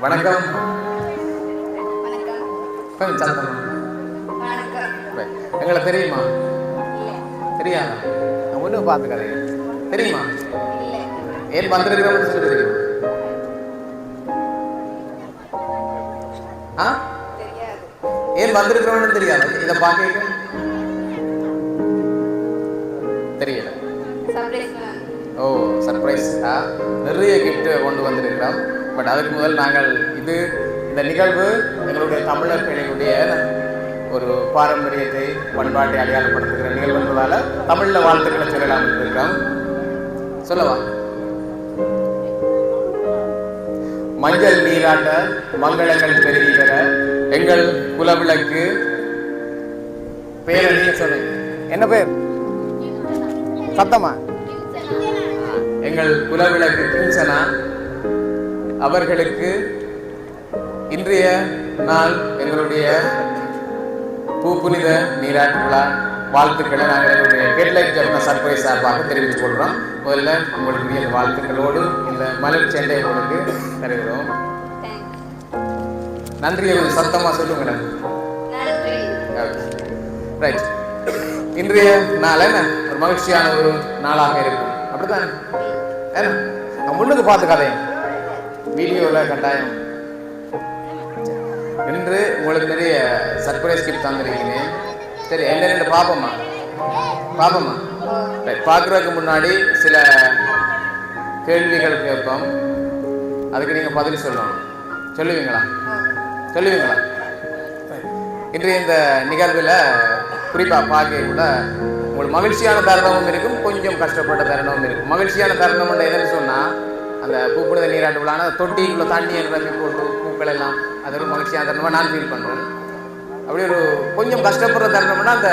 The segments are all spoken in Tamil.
வணக்கம். கொஞ்சம் சத்தமா. எங்களை தெரியுமா? நான் ஒன்றும் பார்த்துக்கறேன் தெரியுமா? ஏன் வந்திருக்கிறோம்னு சொல்லி தெரியுமா? ஆ? தெரியாது. ஏன் வந்திருக்கிறோம்னு தெரியாது? இதை பார்க்க தெரியல. ஓ சர்ப்ரைஸ் நிறைய gift கொண்டு வந்திருக்கிறோம். பட் அதுக்கு முதல் நாங்கள் இது இந்த நிகழ்வு எங்களுடைய தமிழர்களுடைய ஒரு பாரம்பரியத்தை பண்பாட்டை அடையாளப்படுத்துகிற நிகழ்வு என்பதால தமிழில் வாழ்த்துக்களை சொல்லலாம் இருக்கிறோம். சொல்லவா? மஞ்சள் நீராட்ட மங்களங்கள் பெருகி பெற எங்கள் குலவிளக்கு பேர் நீங்க என்ன பேர்? சத்தமா எங்கள் குலவிளக்கு கிஞ்சனா. அவர்களுக்கு இன்றைய நாள் எங்களுடைய பூப்புனித நீராட்டு விழா வாழ்த்துக்களை நாங்கள் எங்களுடைய கேட்லைட் ஜப்னா சர்ப்ரைஸ் சார்பாக தெரிவித்துக் கொள்கிறோம். முதல்ல இந்த வாழ்த்துக்களோடு இந்த மலர் செண்டை உங்களுக்கு தருகிறோம். தேங்க்ஸ் நன்றி கொஞ்சம் சத்தமாக சொல்லுங்களேன் நன்றி. ரைட் இன்றைய நாள் என்ன? ஒரு மகிழ்ச்சியான ஒரு நாளாக இருக்கும். அப்படித்தானே? நான் முன்னுக்கு பார்த்து கதையும் வீடியோவில் கட்டாயம். இன்று உங்களுக்கு நிறைய சர்ப்ரைஸ் கிஃப்ட் தந்துருக்கீங்க சரி என்ன ரெண்டு பாப்போமா? பாப்போமா? ரைட் பார்க்குறதுக்கு முன்னாடி சில கேள்விகள் கேட்போம். அதுக்கு நீங்கள் பதில் சொல்லணும். சொல்லுவீங்களா? சொல்லுவீங்களா? இன்றைய இந்த நிகழ்வில் குறிப்பாக பார்க்கக்குள்ள உங்களுக்கு மகிழ்ச்சியான தருணமும் இருக்கும் கொஞ்சம் கஷ்டப்பட்ட தருணமும் இருக்கும். மகிழ்ச்சியான தருணம் என்னன்னு சொன்னால் அந்த பூப்புனித நீராட்டு விழான தொட்டிக்குள்ள தண்ணி நிரப்பி போட்டு பூக்கள் எல்லாம் அது ஒரு மகிழ்ச்சியான தருணமாக நான் ஃபீல் பண்ணுறேன் அப்படி ஒரு கொஞ்சம் கஷ்டப்படுற தருணம்னா அந்த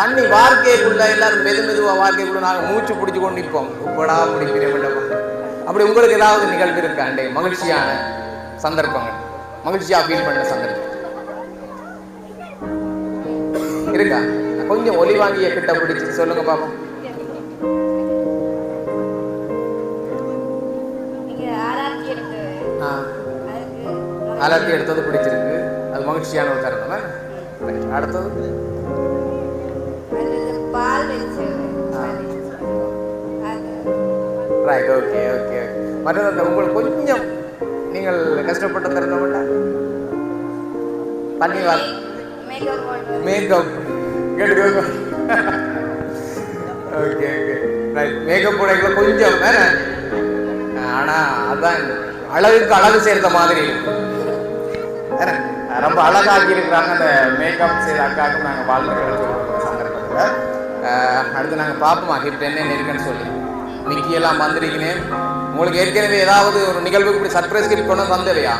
தண்ணி வார்க்கைக்குள்ள எல்லாரும் மெது மெதுவாக வார்க்கைக்குள்ள நாங்கள் மூச்சு பிடிச்சி கொண்டு நிற்போம். இப்படா பிடிக்கிற வேண்டும் அப்படி உங்களுக்கு ஏதாவது நிகழ்வு இருக்கா? அண்டே மகிழ்ச்சியான சந்தர்ப்பங்கள். மகிழ்ச்சியாக ஃபீல் பண்ண சந்தர்ப்பம். இருக்கா? கொஞ்சம் ஒலி வாங்கிய கிட்ட பிடிச்சி சொல்லுங்க பாப்போம். அலர்த்தி எடுத்தது பிடிச்சிருக்கு. அது மகிழ்ச்சியான ஒரு தருணம். அடுத்தது? ரைட் ஓகே ஓகே மற்றது அந்த உங்களுக்கு கொஞ்சம் நீங்கள் கஷ்டப்பட்ட தருணம் வேண்டாம் தண்ணி வா மேக்கப் கேட்டுக்கோங்க ஓகே ஓகே ரைட் மேக்கப் போடைகளை கொஞ்சம் வேற? ஆனால் அதான் அழகுக்கு அழகு சேர்த்த மாதிரி. ரொம்ப அழகாக்கி இருக்கிறாங்க அந்த மேக்கப் செய்த அக்காவுக்கும் நாங்கள் வாழ்த்துக்களை சொல்லுவோம் சந்தர்ப்பத்தில். அடுத்து நாங்கள் பார்ப்போமா கிஃப்ட் என்ன இருக்குன்னு சொல்லி. மிக்கி எல்லாம் வந்திருக்கிறேன் உங்களுக்கு ஏற்கனவே ஏதாவது ஒரு நிகழ்வுக்கு இப்படி சர்ப்ரைஸ் கிஃப்ட் கொண்டு வந்து வந்தவையா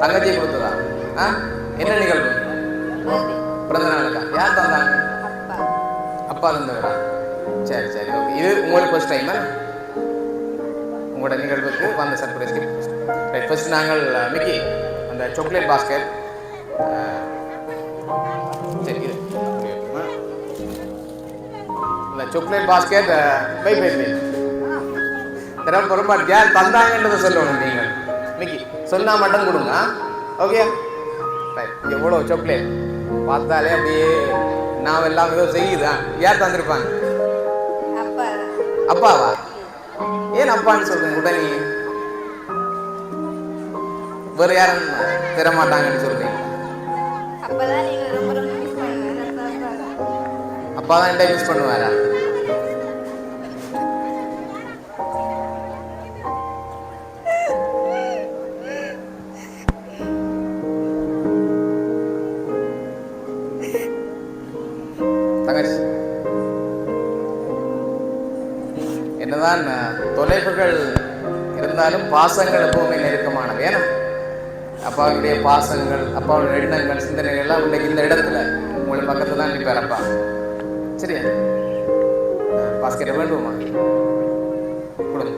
தங்கச்சி. கொடுத்ததா? ஆ? என்ன நிகழ்வு? பிறந்த நாளுக்கா யார் தந்தாங்க? அப்பா. அப்பா தந்தவரா? சரி சரி ஓகே இது உங்களுக்கு ஃபர்ஸ்ட் டைம் உங்களோட நிகழ்வுக்கு வந்த சர்ப்ரைஸ் கிஃப்ட் ரைட் ஃபர்ஸ்ட் நாங்கள் மிக்கி அந்த சாக்லேட் பாஸ்கெட் சரி இது? இந்த chocolate basket bye bye bye ரொம்ப ரொம்ப யார் தந்தாங்கன்றதை சொல்லணும் நீங்கள். மிக்கி சொன்னா மட்டும் கொடுங்க. ஓகே ரைட் எவ்வளோ சாக்லேட் பார்த்தாலே அப்படியே நான் எல்லாம் ஏதோ செய்யுதா யார் தந்திருப்பாங்க? அப்பா. அப்பாவா? ஏன் அப்பான்னு சொல்றீங்க உடனே? வேற யாரும் தர மாட்டாங்கன்னு சொல்றீங்க. அப்பதான் நீங்க ரொம்ப ரொம்ப மிஸ் பண்ணுவேன் அப்பா தான் என்ன மிஸ் பண்ணுவாரா? இருந்தாலும் பாசங்கள் எப்பவுமே நெருக்கமானது. ஏன்னா அப்பாவுடைய பாசங்கள் அப்பாவுடைய எண்ணங்கள் சிந்தனைகள் எல்லாம் இன்னைக்கு இந்த இடத்துல உங்களுக்கு பக்கத்துல தான் நிற்பார் அப்பா சரியா? பாஸ்கெட்டை வேண்டுமா கொடுங்க.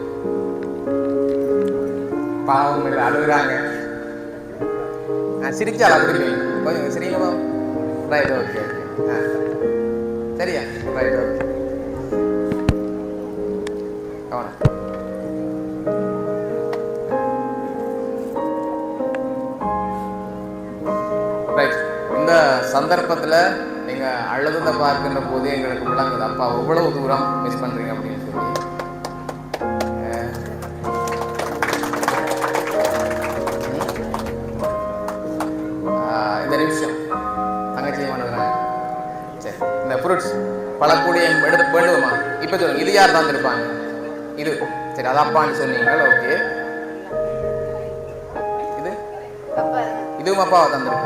பாவம் இல்லை அழுகுறாங்க. ஆ சிரிச்சால் அழுகுறீங்க கொஞ்சம் சரிங்களா ரைட் ஓகே ஓகே ஆ. சரியா? ரைட் ஓகே கவனம். சந்தர்ப்பத்தில் நீங்கள் அழுததை பார்க்கின்ற போது எங்களுக்கு விளங்குது அப்பா எவ்வளவு தூரம் மிஸ் பண்ணுறீங்க அப்படின்னு சொல்லி. இந்த நிமிஷம். தங்கச்சி மனதுறாங்க சரி இந்த ஃப்ரூட்ஸ் பழக்கூடிய எடுத்து வேண்டுமா இப்போ சொல்லுங்க இது யார் தந்திருப்பாங்க இது. சரி அது அப்பான்னு சொன்னீங்க ஓகே. இது? இதுவும் அப்பாவை தந்திருக்கேன்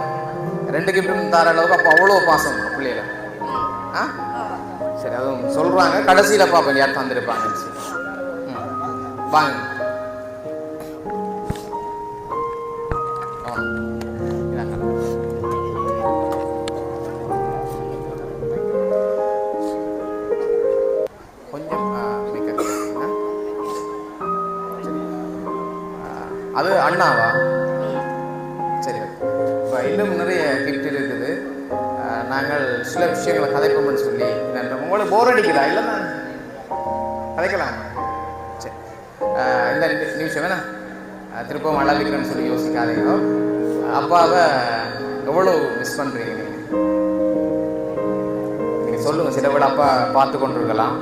ரெண்டு கிஃப்ட்டும் தர அளவுக்கு அப்போ அவ்வளோ பாசம் பிள்ளையில. ஆ? சரி அதுவும் சொல்கிறாங்க கடைசியில் பார்ப்போம் யார் தந்திருப்பாங்கன்னு ம். வாங்க. அது அண்ணாவா? விஷயங்கள் சில விஷயங்களை கதைப்போம்னு சொல்லி நான் உங்களுக்கு போர் அடிக்குதா இல்லை கதைக்கலாம். சரி. இந்த நிமிஷம் வேணா. அஹ், திருப்பவும் சொல்லி யோசிக்காதீங்க. அப்பாவை எவ்வளோ மிஸ் பண்ணுறீங்க நீங்கள் நீங்கள் சொல்லுங்கள் சில விட அப்பா பார்த்து கொண்டிருக்கலாம்.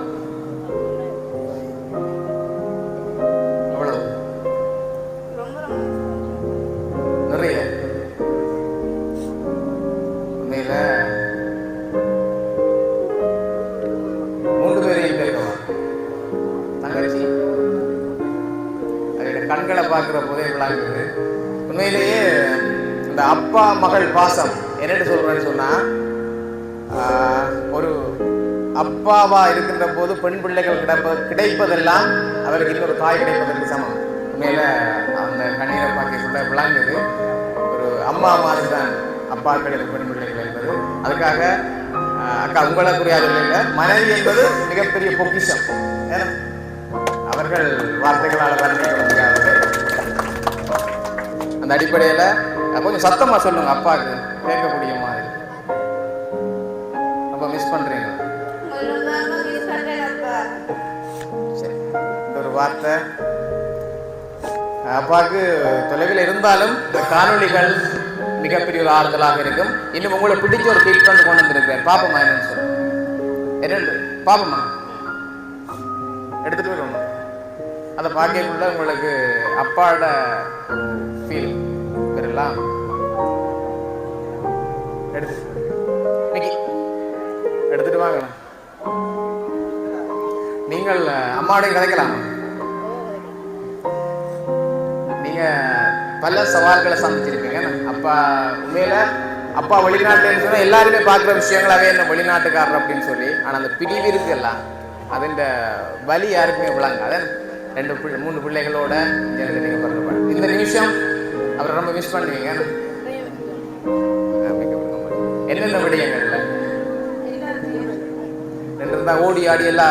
அப்பாவா இருக்கின்ற போது பெண் பிள்ளைகள் கிடப்ப கிடைப்பதெல்லாம் அவருக்கு இன்னொரு தாய் கிடைப்பதற்கு சமம். உண்மையில அந்த கண்ணீரை பார்க்கக்குள்ள விளங்குது ஒரு அம்மா மாதிரி தான் அப்பாக்களுக்கு பெண் பிள்ளைகள் என்பது. அதுக்காக அக்கா உங்களை புரியாது இல்லை. மனைவி என்பது மிகப்பெரிய பொக்கிஷம். அவர்கள் வார்த்தைகளால் வர்ணிக்க முடியாதது அந்த அடிப்படையில் கொஞ்சம் சத்தமா சொல்லுங்க அப்பாவுக்கு வார்த்தை. அப்பாவுக்கு தொலைவில் இருந்தாலும் இந்த காணொளிகள் மிகப்பெரிய ஒரு ஆறுதலாக இருக்கும். இன்னும் உங்களை பிடிச்ச ஒரு கிளிக் கொண்டு கொண்டு வந்திருக்கிறேன் பாப்பமா என்னன்னு சொல்லு. என்னன்னு பாப்பமா? எடுத்துட்டு வரணும் அதை பார்க்கக்குள்ள உங்களுக்கு அப்பாவோட ஃபீல் பெறலாம் எடுத்து மிக்கி எடுத்துட்டு வாங்கண்ணா நீங்கள் அம்மாவோடையும் கதைக்கலாம். நீங்க பல சவால்களை சந்திச்சிருப்பீங்க. அப்பா உண்மையில அப்பா வெளிநாட்டுன்னு சொன்னா எல்லாருமே பார்க்குற விஷயங்களாவே என்ன வெளிநாட்டுக்காரர் அப்படின்னு சொல்லி. ஆனா அந்த பிரிவு இருக்கு எல்லாம் அதுண்ட வலி யாருக்குமே விளங்க அதான் ரெண்டு பிள்ளை மூணு பிள்ளைகளோட எனக்கு நீங்க பிறகு இந்த நிமிஷம் அவரை ரொம்ப மிஸ் பண்ணுவீங்க. என்னென்ன விடயங்கள்ல? ரெண்டு இருந்தா ஓடி ஆடி எல்லா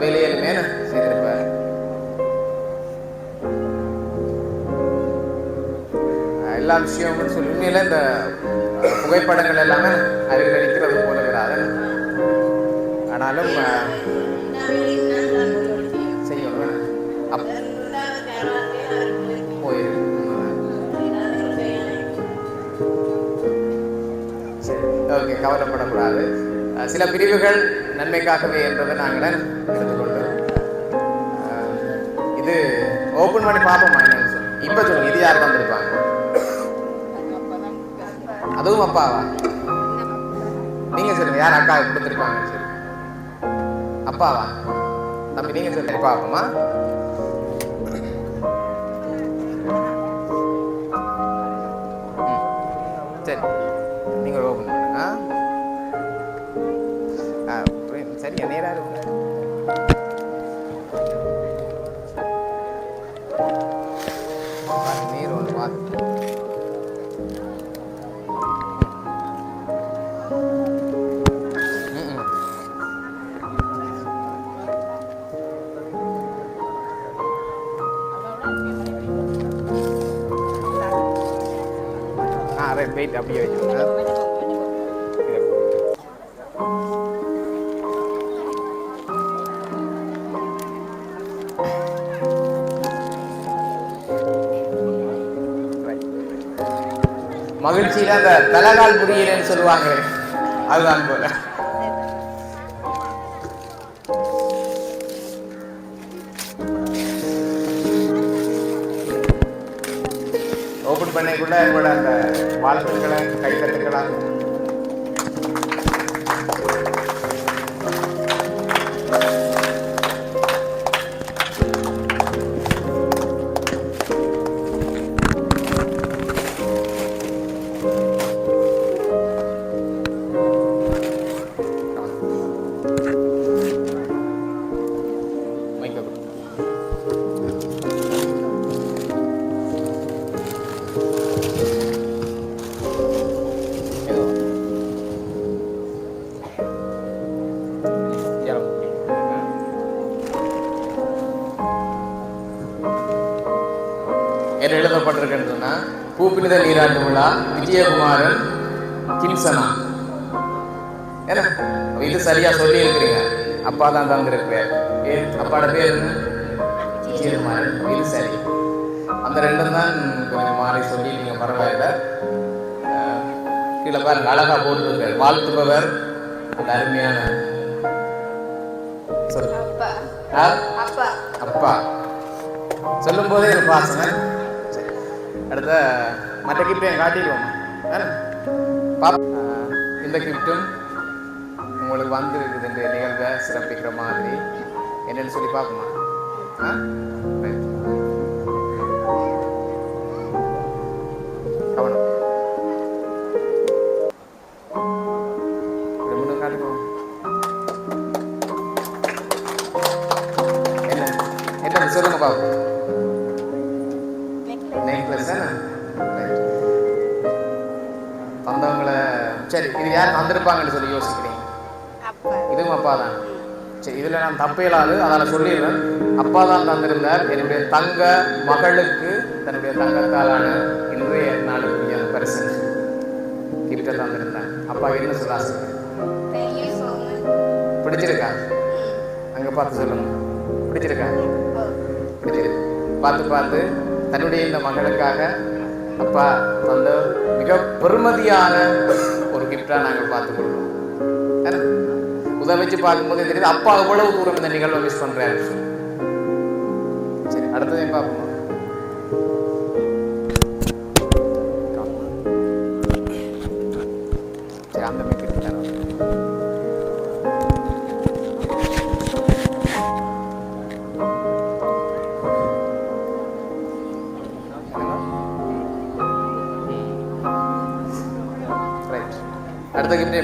வேலையிலுமே செய்திருப்பார்? எல்லா விஷயமும் சொல்லி உண்மையில இந்த புகைப்படங்கள் எல்லாமே அருகில் அடிக்கிறது போல வராது ஆனாலும் செய்யணும் அப் போயிருக்கு சரி ஓகே கவலைப்படக்கூடாது. சில பிரிவுகள் நன்மைக்காகவே என்பதை நாங்கள் எடுத்துக்கொண்டோம் இது ஓப்பன் பண்ணி பார்ப்போமா என்னன்னு சொல்லி. இப்போ சொல்லுங்க இது யார் வந்திருப்பா அதுவும் அப்பாவா? நீங்க சொல்லுங்க யார் அக்கா கொடுத்துருக்காங்க சரி அப்பாவா? தம்பி நீங்க சொல்லுங்க அப்பா ம். வெயிட் அப்படியே வைக்கணும் மகிழ்ச்சியில அந்த தலகால் புரியலன்னு சொல்லுவாங்க. அதுதான் போல. வாழ்த்துக்களை கைத்தட்டுக்களா என்ன எழுதப்பட்டிருக்குன்னு சொன்னா பூப்பினித நீராட்டு விழா விஜயகுமாரன் கிம்சனா. என்ன? இது சரியா சொல்லி இருக்கிறீங்க அப்பா தான் ஏ அப்பாட பேர் என்ன? விஜயகுமாரன். இது சரி. அந்த ரெண்டும் தான் கொஞ்சம் மாறி சொல்லி நீங்க பரவாயில்ல. கீழே பாருங்க அழகா போட்டிருக்கார். வாழ்த்துபவர். அந்த அருமையான சொல்லு அப்பா. சொல்லும் போதே பாசங்க அடுத்த மற்ற கிஃப்டையும் காட்டிடுவோம் இந்த கிஃப்ட்டும் உங்களுக்கு வந்திருக்குது நிகழ்வை சிறப்பிக்கிற மாதிரி என்னன்னு சொல்லி பார்ப்போமா ஆ? என்ன? என்ன? சொல்லுங்க பாப்போம் யார் தந்திருப்பாங்கன்னு சொல்லி யோசிக்கிறீங்க அப்பா. இதுவும் அப்பா தான் சரி இதில் நான் தப்பே இல்லாது அதில் சொல்லிடுறேன். அப்பா தான் தந்திருந்தார். என்னுடைய தங்க மகளுக்கு தன்னுடைய தங்கத்தாலான இன்றைய நாளுக்குரிய பரிசு. கிஃப்டை தந்திருந்தேன் அப்பா என்ன சொல்ல பிடிச்சிருக்கா? அங்கே பார்த்து சொல்லுங்க. பிடிச்சிருக்கா? பிடிச்சிருக்கு பார்த்து பார்த்து தன்னுடைய இந்த மகளுக்காக அப்பா தந்த மிக பெருமதியான ஒரு நாங்கள் பார்த்துக்கொள்வோம். கொடுக்குறோம் உதவி வச்சு பார்க்கும்போது தெரியுது அப்பா எவ்வளவு தூரம் இந்த நிகழ்வை மிஸ் பண்றாரு சரி அடுத்ததையும் பார்ப்போம்?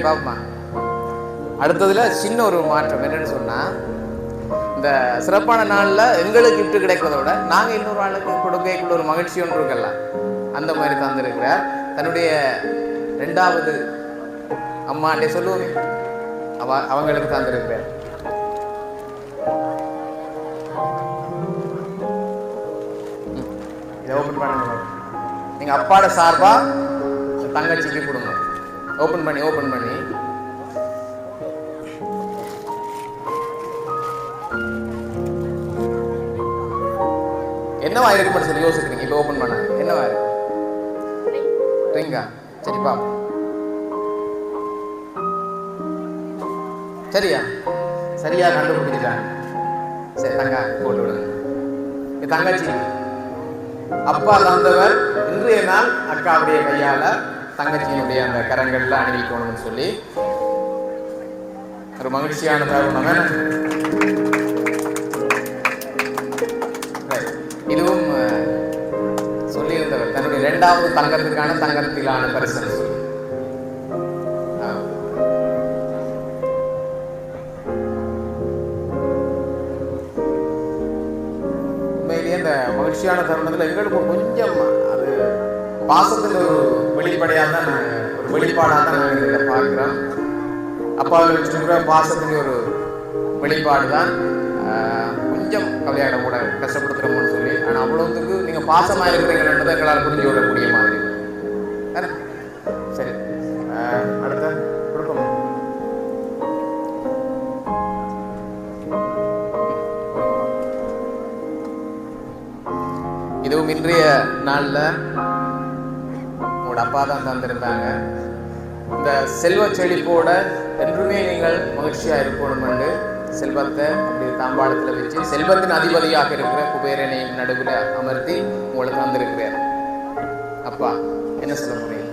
பார்ப்போமா அடுத்ததுல சின்ன ஒரு மாற்றம் என்னன்னு சொன்னா இந்த சிறப்பான நாள்ல எங்களுக்கு கிஃப்ட் கிடைக்கிறத விட நாங்க இன்னொரு ஆளுக்கு கொடுக்கக்குள்ள ஒரு மகிழ்ச்சி ஒன்று இருக்கல அந்த மாதிரி தந்திருக்கிறார். தன்னுடைய ரெண்டாவது அம்மாண்டே சொல்லுவோமே அவ அவங்களுக்கு தந்திருக்கிறார். இதை ஓப்பன் பண்ணுங்க. நீங்க அப்பாட சார்பா தங்கச்சிக்கு கொடுங்க. ஓப்பன் பண்ணி ஓப்பன் பண்ணி என்னவா இருக்கும்னு சொல்லி யோசிக்கிறீங்க இப்போ ஓப்பன் பண்ண. என்னவா இருக்கு? சரிப்பா சரி பாப்போம் சரியா? சரியா கண்டுபிடிச்சிட்டாங்க சரி தங்க போட்டு விடுங்க இது தங்கச்சி. அப்பா தந்தவர் இன்றைய நாள் அக்காவுடைய கையால தங்கச்சியினுடைய அந்த கரங்கள்ல அணிவிக்கணும்னு சொல்லி ஒரு மகிழ்ச்சியான தருணம். இதுவும் சொல்லியிருந்தவர். தன்னுடைய இரண்டாவது தங்கத்துக்கான தங்கத்திலான பரிசு. உண்மையிலேயே மகிழ்ச்சியான தருணத்தில் எங்களுக்கு வெளிப்பாடாக தான் நாங்கள் இதில் பார்க்குறோம். அப்பாவில் சொல்கிற பாசத்தின் ஒரு வெளிப்பாடு தான் கொஞ்சம் கல்யாணம் கூட கஷ்டப்படுத்துகிறோம்னு சொல்லி. ஆனால் அவ்வளோத்துக்கு நீங்கள் பாசமாக இருக்கிறீங்கன்றதை எங்களால் புரிஞ்சு விடக்கூடிய மாதிரி. சரி. அடுத்த கொடுப்போம் இதுவும் இன்றைய நாளில் உங்களோட அப்பா தான் தந்திருந்தாங்க. இந்த செல்வ செழிப்போட என்றுமே நீங்கள் மகிழ்ச்சியாக இருக்கணும் என்று செல்வத்தை அப்படி தாம்பாளத்தில் வச்சு செல்வத்தின் அதிபதியாக இருக்கிற குபேரனை நடுவில் அமர்த்தி உங்களுக்கு வந்திருக்கிறார் அப்பா என்ன சொல்ல முடியும்?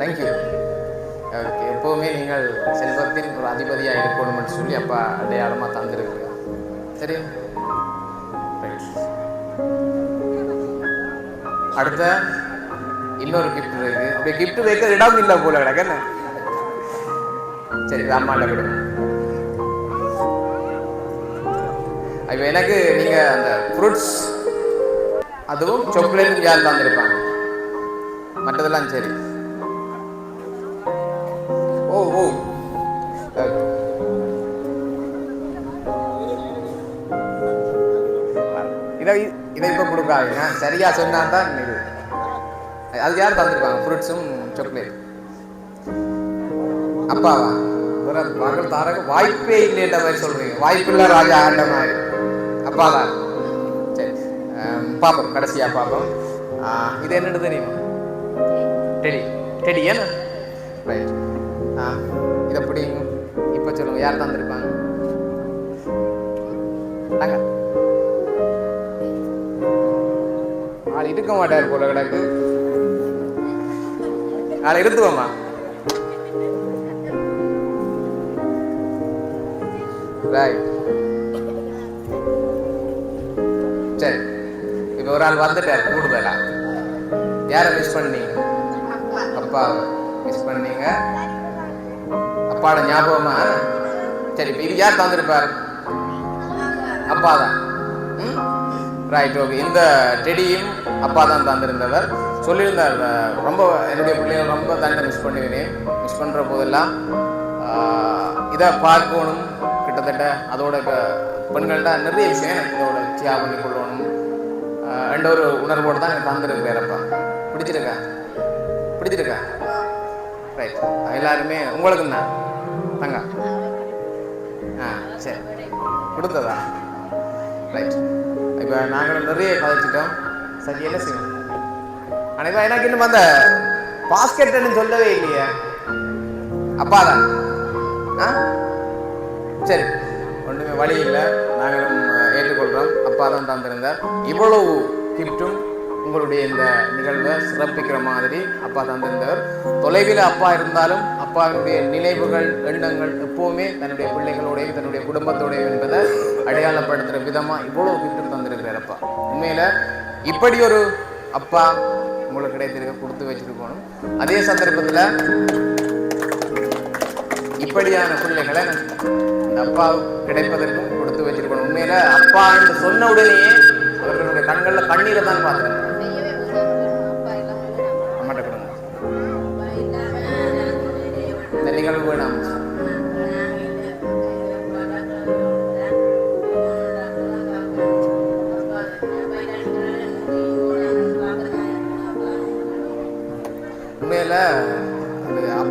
தேங்க்யூ ஓகே எப்போவுமே நீங்கள் செல்வத்தின் ஒரு அதிபதியாக இருக்கணும்னு சொல்லி அப்பா அடையாளமாக தந்திருக்கிறார் சரி? அடுத்த. இன்னொரு கிஃப்ட் இருக்கு. அப்படி கிஃப்ட் வைக்க இடம் இல்லை போல கிடக்கு. சரி அம்மாட்ட விடு. இப்போ எனக்கு நீங்க அந்த ஃப்ரூட்ஸ் அதுவும் சாக்லேட்டும் யார் தந்திருப்பாங்க. மற்றதெல்லாம் சரி. ஓ ஓ. இதை இதை இப்போ கொடுக்காதீங்க. சரியா சொன்னா தான் அதுக்கு அது யார் தந்துருப்பாங்க? ஃப்ரூட்ஸும் சாக்லேட் அப்பாவா? மகள் தாரக வாய்ப்பே இல்லைன்ற மாதிரி சொல்றீங்க. வாய்ப்பில்ல ராஜா ஆண்ட மாதிரி அப்பா தான் சரி. பார்ப்போம் பாப்போம். கடைசியா பாப்போம். இது என்னன்னு தெரியுமா? டெடி. டெடி ஏன்னா ரைட் ஆ இதை பிடிங்க. இப்போ சொல்லுங்க. யார் தந்திருப்பாங்க? நாங்க ஆள் இருக்க மாட்டார் போல கிடக்கு. நாளை இருந்துவோமா ரைட் சரி. இப்போ ஒரு ஆள் வந்துட்டார் கூடுதலா யாரை மிஸ் பண்ணீங்க? அப்பா மிஸ் பண்ணீங்க. அப்பாவோட ஞாபகமா? சரி இப்போ இது யார் தந்திருப்பார்? அப்பா தான் ரைட் ஓகே இந்த டெடியும் அப்பா தான் தந்திருந்தவர். சொல்லியிருந்தார் ரொம்ப என்னுடைய பிள்ளைகள் ரொம்ப தண்டை மிஸ் பண்ணுவேன் மிஸ் பண்ணுற போதெல்லாம் இதை பார்க்கணும். கிட்டத்தட்ட அதோட இப்போ பெண்கள்கிட்ட நிறைய விஷயம் எனக்கு இதோட தியாகம் பண்ணி கொள்ளணும் என்ற ஒரு உணர்வோடு தான் எனக்கு தந்திருக்கிறார் அப்பா. பிடிச்சிருக்கா? பிடிச்சிருக்கா? ரைட் எல்லாருமே உங்களுக்கு தான். தங்க ஆ சரி. கொடுத்ததா? ரைட் இப்போ நாங்கள் நிறைய கதைச்சிட்டோம். சரி என்ன செய்வோம்? அனைவா எனக்கு இன்னும் அந்த பாஸ்கெட்னு சொல்லவே இல்லையே. அப்பா தான் ஆ? சரி. ஒன்றுமே வழி இல்லை. நாங்களும் ஏற்றுக்கொள்கிறோம் அப்பா தான் தந்திருந்தார். இவ்வளவு கிஃப்ட்டும் உங்களுடைய இந்த நிகழ்வை சிறப்பிக்கிற மாதிரி அப்பா தந்திருந்தவர். தொலைவில் அப்பா இருந்தாலும் அப்பாவினுடைய நினைவுகள் எண்ணங்கள் எப்போவுமே தன்னுடைய பிள்ளைகளோடையும் தன்னுடைய குடும்பத்தோடையும் என்பதை அடையாளப்படுத்துகிற விதமாக இவ்வளோ கிஃப்ட் தந்திருக்கிறார் அப்பா. உண்மையில் இப்படி ஒரு அப்பா உங்களுக்கு கிடைத்திருக்க கொடுத்து வச்சிருக்கணும். அதே சந்தர்ப்பத்தில் இப்படியான பிள்ளைகளை இந்த அப்பா கிடைப்பதற்கும் கொடுத்து வச்சிருக்கணும். உண்மையில அப்பா என்று சொன்ன உடனேயே அவர்களுடைய கண்களில் கண்ணீரை தான் பார்த்துருக்கேன்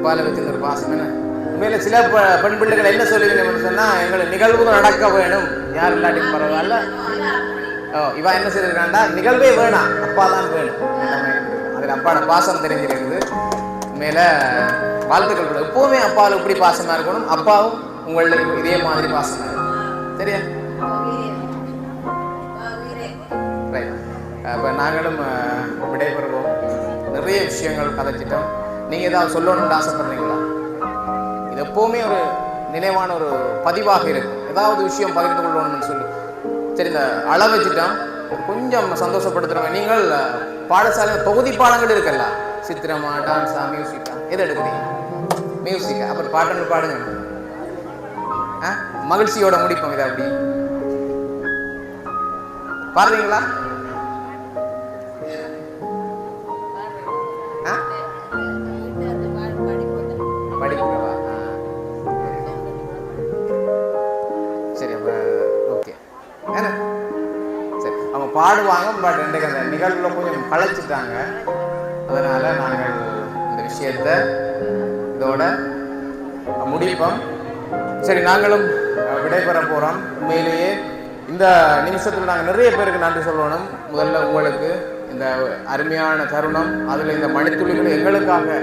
அந்த அப்பால வச்சிருந்த ஒரு பாசம் என்ன? உண்மையில சில ப- பெண் பிள்ளைகள் என்ன சொல்லுவீங்கன்னு சொன்னா எங்களை நிகழ்வுகள் நடக்க வேணும். யார் இல்லாட்டி பரவாயில்ல. ஓ இவா என்ன செய்திருக்காண்டா? நிகழ்வே வேணாம். அப்பா தான் வேணும் அதில் அப்பாவோட பாசம் தெரிஞ்சிருக்குது. மேல வாழ்த்துக்கள் கூட. எப்பவுமே அப்பாவில் இப்படி பாசமா இருக்கணும்? அப்பாவும் உங்களுக்கு இதே மாதிரி பாசமா இருக்கணும். சரியா? ரைட் அப்போ நாங்களும் விடைபெறுவோம். நிறைய விஷயங்கள் கதைச்சிட்டோம் நீங்கள் ஏதாவது சொல்லணும்னு ஆசைப்படுறீங்களா? இது எப்போவுமே ஒரு நினைவான ஒரு பதிவாக இருக்கும். ஏதாவது விஷயம் பகிர்ந்து கொள்ளணும்னு சொல்லி. சரி இந்த அள கொஞ்சம் சந்தோஷப்படுத்துகிறோம் நீங்கள் பாடசாலை தொகுதி பாடங்கள் இருக்கல்ல? சித்திரமா டான்ஸா மியூசிக்கா எது எடுக்கிறீங்க? மியூசிக்கா அப்புறம் பாட்டுன்னு பாடுங்க. ஆ? மகிழ்ச்சியோட முடிப்போம் இதை அப்படி. பாடுறீங்களா? பாடுவாங்க பட் இன்றைக்கு அந்த நிகழ்வில் கொஞ்சம் களைச்சிட்டாங்க. அதனால் நாங்கள் இந்த விஷயத்த இதோட முடிப்போம். சரி நாங்களும் விடைபெற போகிறோம் உண்மையிலேயே இந்த நிமிஷத்தில் நாங்கள் நிறைய பேருக்கு நன்றி சொல்லணும். முதல்ல உங்களுக்கு இந்த அருமையான தருணம் அதில் இந்த மணித்துளிகள் எங்களுக்காக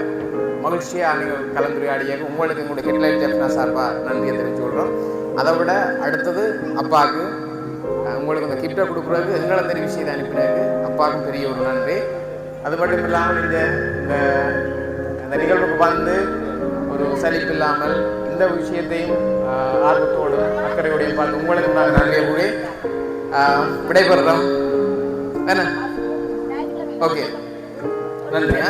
மகிழ்ச்சியாக நீங்கள் கலந்துரையாடிய உங்களுக்கு எங்களுடைய ஹெட்லைட் ஜெஃப்னா சார்பாக நன்றியை தெரிவிச்சு கொள்கிறோம். அதை விட அடுத்தது அப்பாவுக்கு உங்களுக்கு இந்த கிஃப்டை கொடுக்குறதுக்கு எங்களை தெரிவு விஷயத்தை அனுப்பினாரு அப்பாவுக்கும் பெரிய ஒரு நன்றி. அது மட்டும் இல்லாமல் இந்த இந்த அந்த நிகழ்வுக்கு வந்து ஒரு சலிப்பு இல்லாமல் இந்த விஷயத்தையும் ஆர்வத்தோடு ஆர்வத்தோடும் அக்கறையோடையும் பார்த்து உங்களுக்கு நாங்கள் நன்றியை கூறி விடைபெறுறோம். என்ன? ஓகே. நன்றியா